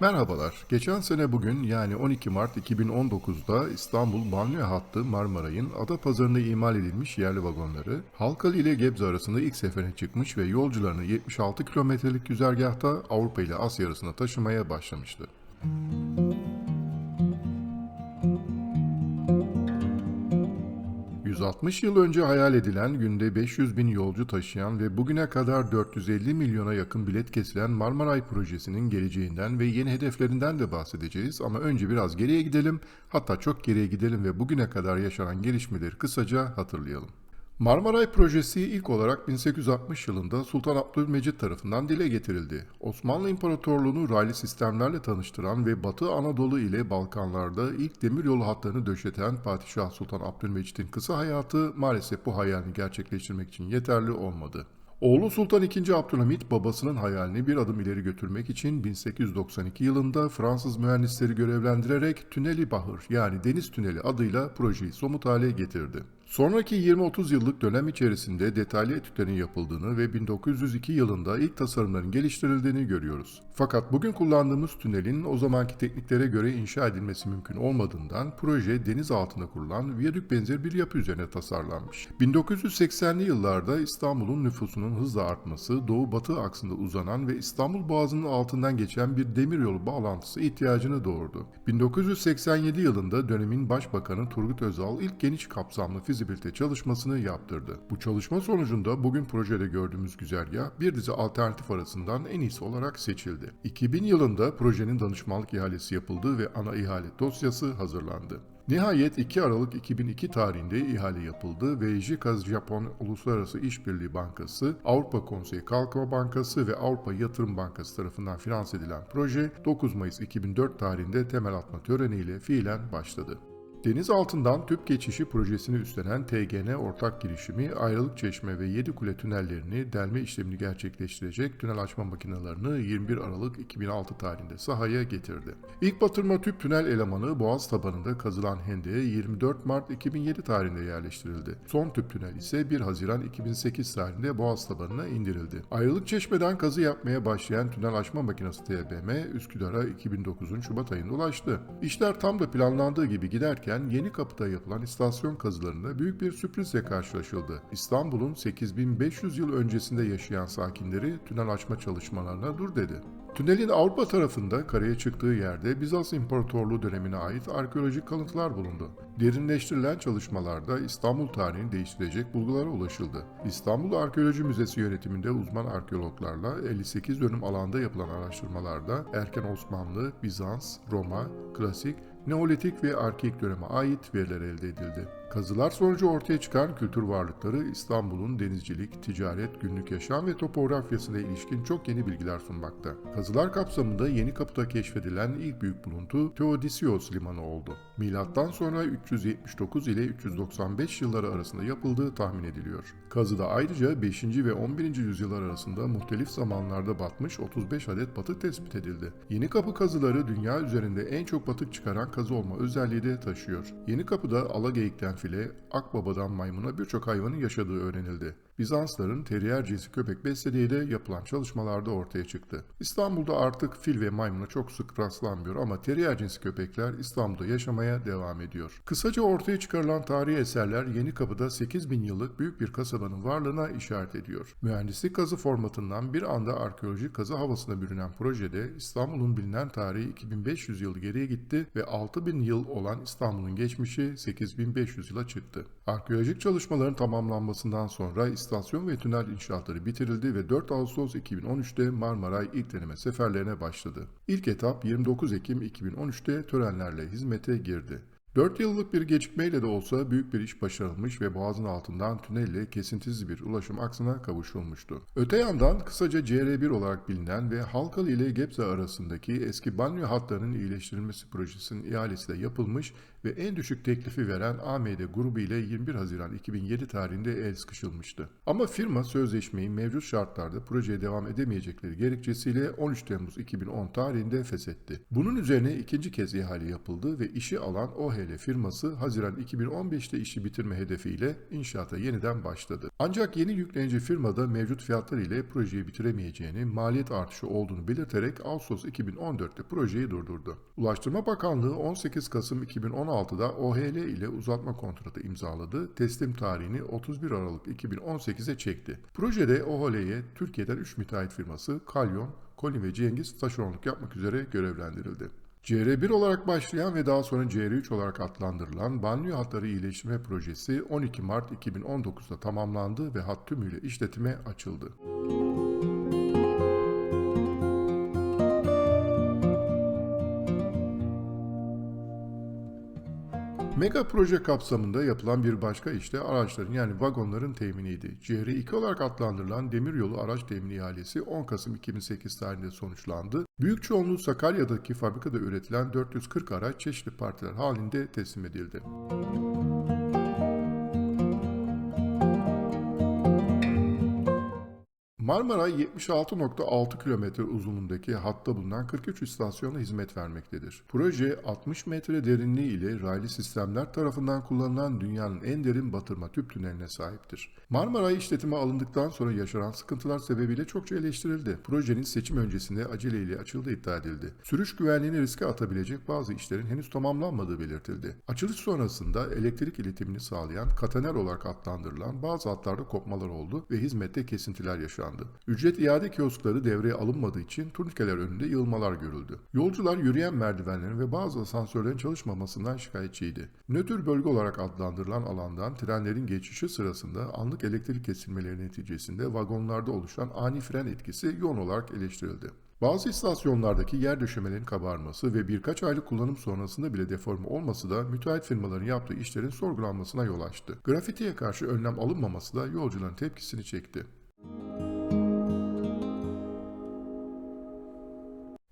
Merhabalar. Geçen sene bugün yani 12 Mart 2019'da İstanbul banliyö hattı Marmaray'ın Adapazarı'nda imal edilmiş yerli vagonları Halkalı ile Gebze arasında ilk sefere çıkmış ve yolcularını 76 kilometrelik güzergahta Avrupa ile Asya arasında taşımaya başlamıştı. ...160 yıl önce hayal edilen günde 500 bin yolcu taşıyan ve bugüne kadar 450 milyona yakın bilet kesilen Marmaray projesinin geleceğinden ve yeni hedeflerinden de bahsedeceğiz. Ama önce biraz geriye gidelim, hatta çok geriye gidelim ve bugüne kadar yaşanan gelişmeleri kısaca hatırlayalım. Marmaray projesi ilk olarak 1860 yılında Sultan Abdülmecit tarafından dile getirildi. Osmanlı İmparatorluğu'nu raylı sistemlerle tanıştıran ve Batı Anadolu ile Balkanlarda ilk demiryolu hatlarını döşeten Padişah Sultan Abdülmecit'in kısa hayatı maalesef bu hayalini gerçekleştirmek için yeterli olmadı. Oğlu Sultan II. Abdülhamit babasının hayalini bir adım ileri götürmek için 1892 yılında Fransız mühendisleri görevlendirerek Tüneli Bahır yani Deniz Tüneli adıyla projeyi somut hale getirdi. Sonraki 20-30 yıllık dönem içerisinde detaylı etütlerin yapıldığını ve 1902 yılında ilk tasarımların geliştirildiğini görüyoruz. Fakat bugün kullandığımız tünelin o zamanki tekniklere göre inşa edilmesi mümkün olmadığından proje deniz altında kurulan viyadük benzeri bir yapı üzerine tasarlanmış. 1980'li yıllarda İstanbul'un nüfusunun hızla artması, doğu-batı aksında uzanan ve İstanbul Boğazı'nın altından geçen bir demiryolu bağlantısı ihtiyacını doğurdu. 1987 yılında dönemin Başbakanı Turgut Özal ilk geniş kapsamlı fizibilite çalışmasını yaptırdı. Bu çalışma sonucunda bugün projede gördüğümüz güzergah bir dizi alternatif arasından en iyisi olarak seçildi. 2000 yılında projenin danışmanlık ihalesi yapıldı ve ana ihale dosyası hazırlandı. Nihayet 2 Aralık 2002 tarihinde ihale yapıldı ve JICA Japon Uluslararası İşbirliği Bankası, Avrupa Konseyi Kalkınma Bankası ve Avrupa Yatırım Bankası tarafından finanse edilen proje 9 Mayıs 2004 tarihinde temel atma töreniyle fiilen başladı. Deniz altından tüp geçişi projesini üstlenen TGN ortak girişimi Ayrılık Çeşme ve Yedikule tünellerini delme işlemini gerçekleştirecek tünel açma makinelerini 21 Aralık 2006 tarihinde sahaya getirdi. İlk batırma tüp tünel elemanı Boğaz tabanında kazılan hendeye 24 Mart 2007 tarihinde yerleştirildi. Son tüp tünel ise 1 Haziran 2008 tarihinde Boğaz tabanına indirildi. Ayrılık Çeşme'den kazı yapmaya başlayan tünel açma makinesi TBM Üsküdar'a 2009'un Şubat ayında ulaştı. İşler tam da planlandığı gibi giderken Yeni Kapı'da yapılan istasyon kazılarında büyük bir sürprizle karşılaşıldı. İstanbul'un 8500 yıl öncesinde yaşayan sakinleri tünel açma çalışmalarına dur dedi. Tünelin Avrupa tarafında karaya çıktığı yerde Bizans İmparatorluğu dönemine ait arkeolojik kalıntılar bulundu. Derinleştirilen çalışmalarda İstanbul tarihini değiştirecek bulgulara ulaşıldı. İstanbul Arkeoloji Müzesi yönetiminde uzman arkeologlarla 58 dönüm alanda yapılan araştırmalarda erken Osmanlı, Bizans, Roma, klasik Neolitik ve Arkeik döneme ait veriler elde edildi. Kazılar sonucu ortaya çıkan kültür varlıkları İstanbul'un denizcilik, ticaret, günlük yaşam ve topografyasına ilişkin çok yeni bilgiler sunmakta. Kazılar kapsamında Yeni Kapı'da keşfedilen ilk büyük buluntu Theodosios Limanı oldu. Milattan sonra 379 ile 395 yılları arasında yapıldığı tahmin ediliyor. Kazıda ayrıca 5. ve 11. yüzyıllar arasında muhtelif zamanlarda batmış 35 adet batık tespit edildi. Yeni Kapı kazıları dünya üzerinde en çok batık çıkaran kazı olma özelliği de taşıyor. Yeni Kapı'da Alageyik'ten file, Akbaba'dan maymuna birçok hayvanın yaşadığı öğrenildi. Bizansların terrier cinsi köpek beslediği de yapılan çalışmalarda ortaya çıktı. İstanbul'da artık fil ve maymuna çok sık rastlanmıyor ama terrier cinsi köpekler İstanbul'da yaşamaya devam ediyor. Kısaca ortaya çıkarılan tarihi eserler Yeni Kapı'da 8000 yıllık büyük bir kasabanın varlığına işaret ediyor. Mühendislik kazı formatından bir anda arkeolojik kazı havasına bürünen projede İstanbul'un bilinen tarihi 2500 yıl geriye gitti ve 6000 yıl olan İstanbul'un geçmişi 8500 yıla çıktı. Arkeolojik çalışmaların tamamlanmasından sonra istasyon ve tünel inşaatları bitirildi ve 4 Ağustos 2013'te Marmaray ilk deneme seferlerine başladı. İlk etap 29 Ekim 2013'te törenlerle hizmete girdi. 4 yıllık bir gecikmeyle de olsa büyük bir iş başarılmış ve boğazın altından tünelle kesintisiz bir ulaşım aksına kavuşulmuştu. Öte yandan kısaca CR1 olarak bilinen ve Halkalı ile Gebze arasındaki eski banyo hatlarının iyileştirilmesi projesinin ihalesi de yapılmış ve en düşük teklifi veren AMD grubu ile 21 Haziran 2007 tarihinde el sıkışılmıştı. Ama firma sözleşmeyi mevcut şartlarda projeye devam edemeyecekleri gerekçesiyle 13 Temmuz 2010 tarihinde feshetti. Bunun üzerine ikinci kez ihale yapıldı ve işi alan OHL firması Haziran 2015'te işi bitirme hedefiyle inşaata yeniden başladı. Ancak yeni yüklenici firmada mevcut fiyatlar ile projeyi bitiremeyeceğini, maliyet artışı olduğunu belirterek Ağustos 2014'te projeyi durdurdu. Ulaştırma Bakanlığı 18 Kasım 2016'da OHL ile uzatma kontratı imzaladı. Teslim tarihini 31 Aralık 2018'e çekti. Projede OHL'ye Türkiye'den 3 müteahhit firması Kalyon, Kolin ve Cengiz taşeronluk yapmak üzere görevlendirildi. CR1 olarak başlayan ve daha sonra CR3 olarak adlandırılan banliyö hatları iyileştirme projesi 12 Mart 2019'da tamamlandı ve hat tümüyle işletime açıldı. Mega proje kapsamında yapılan bir başka işte araçların yani vagonların teminiydi. CR2 olarak adlandırılan demiryolu araç temin ihalesi 10 Kasım 2008 tarihinde sonuçlandı. Büyük çoğunluğu Sakarya'daki fabrikada üretilen 440 araç çeşitli partiler halinde teslim edildi. Marmara 76.6 kilometre uzunluğundaki hatta bulunan 43 istasyonla hizmet vermektedir. Proje 60 metre derinliği ile raylı sistemler tarafından kullanılan dünyanın en derin batırma tüp tüneline sahiptir. Marmara işletime alındıktan sonra yaşanan sıkıntılar sebebiyle çokça eleştirildi. Projenin seçim öncesinde aceleyle açıldığı iddia edildi. Sürüş güvenliğini riske atabilecek bazı işlerin henüz tamamlanmadığı belirtildi. Açılış sonrasında elektrik iletimini sağlayan katener olarak adlandırılan bazı hatlarda kopmalar oldu ve hizmette kesintiler yaşandı. Ücret iade kioskları devreye alınmadığı için turnikeler önünde yığılmalar görüldü. Yolcular yürüyen merdivenlerin ve bazı asansörlerin çalışmamasından şikayetçiydi. Nötr bölge olarak adlandırılan alandan trenlerin geçişi sırasında anlık elektrik kesilmeleri neticesinde vagonlarda oluşan ani fren etkisi yoğun olarak eleştirildi. Bazı istasyonlardaki yer döşemelerin kabarması ve birkaç aylık kullanım sonrasında bile deforme olması da müteahhit firmaların yaptığı işlerin sorgulanmasına yol açtı. Grafitiye karşı önlem alınmaması da yolcuların tepkisini çekti.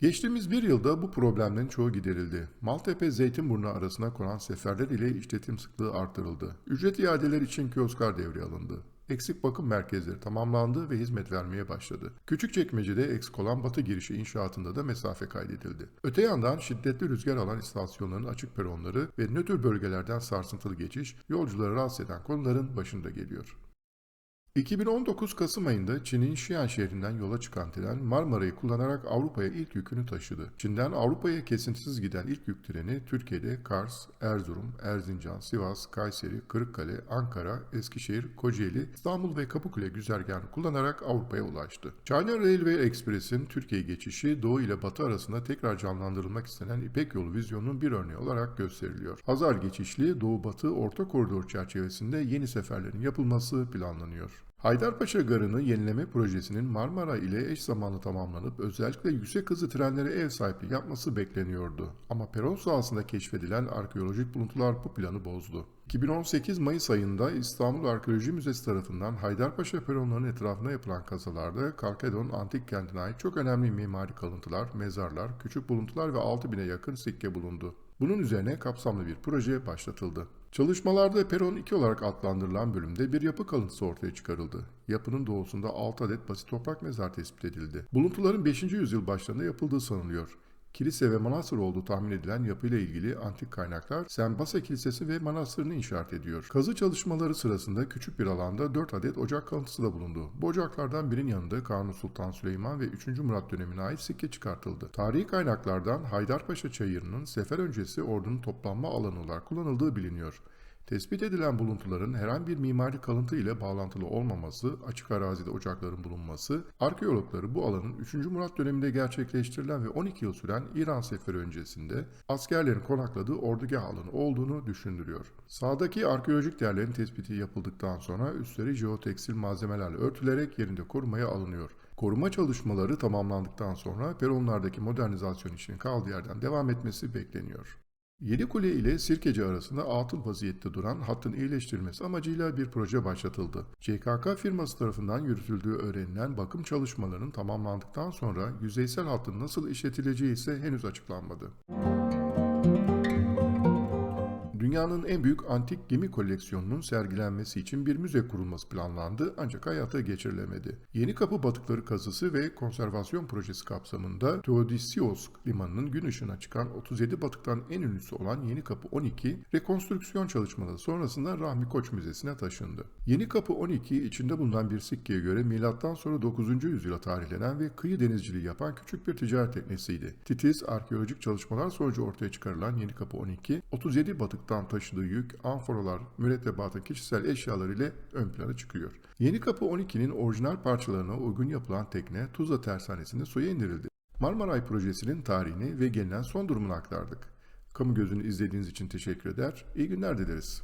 Geçtiğimiz bir yılda bu problemlerin çoğu giderildi. Maltepe Zeytinburnu arasına konan seferler ile işletim sıklığı artırıldı. Ücret iadeler için kiosklar devreye alındı. Eksik bakım merkezleri tamamlandı ve hizmet vermeye başladı. Küçükçekmece'de eksik olan batı girişi inşaatında da mesafe kaydedildi. Öte yandan şiddetli rüzgar alan istasyonların açık peronları ve nötr bölgelerden sarsıntılı geçiş yolcuları rahatsız eden konuların başında geliyor. 2019 Kasım ayında Çin'in Xi'an şehrinden yola çıkan tren Marmara'yı kullanarak Avrupa'ya ilk yükünü taşıdı. Çin'den Avrupa'ya kesintisiz giden ilk yük treni Türkiye'de Kars, Erzurum, Erzincan, Sivas, Kayseri, Kırıkkale, Ankara, Eskişehir, Kocaeli, İstanbul ve Kapıkule güzergahını kullanarak Avrupa'ya ulaştı. China Railway Express'in Türkiye geçişi Doğu ile Batı arasında tekrar canlandırılmak istenen İpek Yolu vizyonunun bir örneği olarak gösteriliyor. Hazar geçişli Doğu-Batı Orta Koridor çerçevesinde yeni seferlerin yapılması planlanıyor. Haydarpaşa Garı'nı yenileme projesinin Marmara ile eş zamanlı tamamlanıp özellikle yüksek hızlı trenlere ev sahipliği yapması bekleniyordu. Ama peron sahasında keşfedilen arkeolojik buluntular bu planı bozdu. 2018 Mayıs ayında İstanbul Arkeoloji Müzesi tarafından Haydarpaşa peronlarının etrafına yapılan kazılarda Kalkedon antik kentine ait çok önemli mimari kalıntılar, mezarlar, küçük buluntular ve 6000'e yakın sikke bulundu. Bunun üzerine kapsamlı bir proje başlatıldı. Çalışmalarda Peron 2 olarak adlandırılan bölümde bir yapı kalıntısı ortaya çıkarıldı. Yapının doğusunda 6 adet basit toprak mezar tespit edildi. Buluntuların 5. yüzyıl başlarında yapıldığı sanılıyor. Kilise ve manastır olduğu tahmin edilen yapıyla ilgili antik kaynaklar Sembasa Kilisesi ve manastırını inşaat ediyor. Kazı çalışmaları sırasında küçük bir alanda 4 adet ocak kalıntısı da bulundu. Bu ocaklardan birinin yanında Kanuni Sultan Süleyman ve 3. Murat dönemine ait sikke çıkartıldı. Tarihi kaynaklardan Haydarpaşa Çayırı'nın sefer öncesi ordunun toplanma alanı olarak kullanıldığı biliniyor. Tespit edilen buluntuların herhangi bir mimari kalıntı ile bağlantılı olmaması, açık arazide ocakların bulunması, arkeologları bu alanın 3. Murat döneminde gerçekleştirilen ve 12 yıl süren İran seferi öncesinde askerlerin konakladığı ordugah alanı olduğunu düşündürüyor. Sağdaki arkeolojik değerlerin tespiti yapıldıktan sonra üstleri jeotekstil malzemelerle örtülerek yerinde korumaya alınıyor. Koruma çalışmaları tamamlandıktan sonra peronlardaki modernizasyon işinin kaldığı yerden devam etmesi bekleniyor. Yedikule ile Sirkeci arasında atıl vaziyette duran hattın iyileştirilmesi amacıyla bir proje başlatıldı. CKK firması tarafından yürütüldüğü öğrenilen bakım çalışmalarının tamamlandıktan sonra yüzeysel hattın nasıl işletileceği ise henüz açıklanmadı. Dünyanın en büyük antik gemi koleksiyonunun sergilenmesi için bir müze kurulması planlandı ancak hayata geçirilemedi. Yeni Kapı Batıkları kazısı ve konservasyon projesi kapsamında Theodosios limanının gün ışığına çıkan 37 batıktan en ünlüsü olan Yeni Kapı 12 rekonstrüksiyon çalışmaları sonrasında Rahmi Koç Müzesi'ne taşındı. Yeni Kapı 12 içinde bulunan bir sikkeye göre milattan sonra 9. yüzyıla tarihlenen ve kıyı denizciliği yapan küçük bir ticaret teknesiydi. Titiz arkeolojik çalışmalar sonucu ortaya çıkarılan Yeni Kapı 12, 37 batıktan taşıdığı yük, amforalar, mürettebatın kişisel eşyaları ile ön plana çıkıyor. Yeni Kapı 12'nin orijinal parçalarına uygun yapılan tekne Tuzla Tersanesi'nde suya indirildi. Marmaray projesinin tarihini ve gelinen son durumunu aktardık. Kamu gözünü izlediğiniz için teşekkür eder, iyi günler dileriz.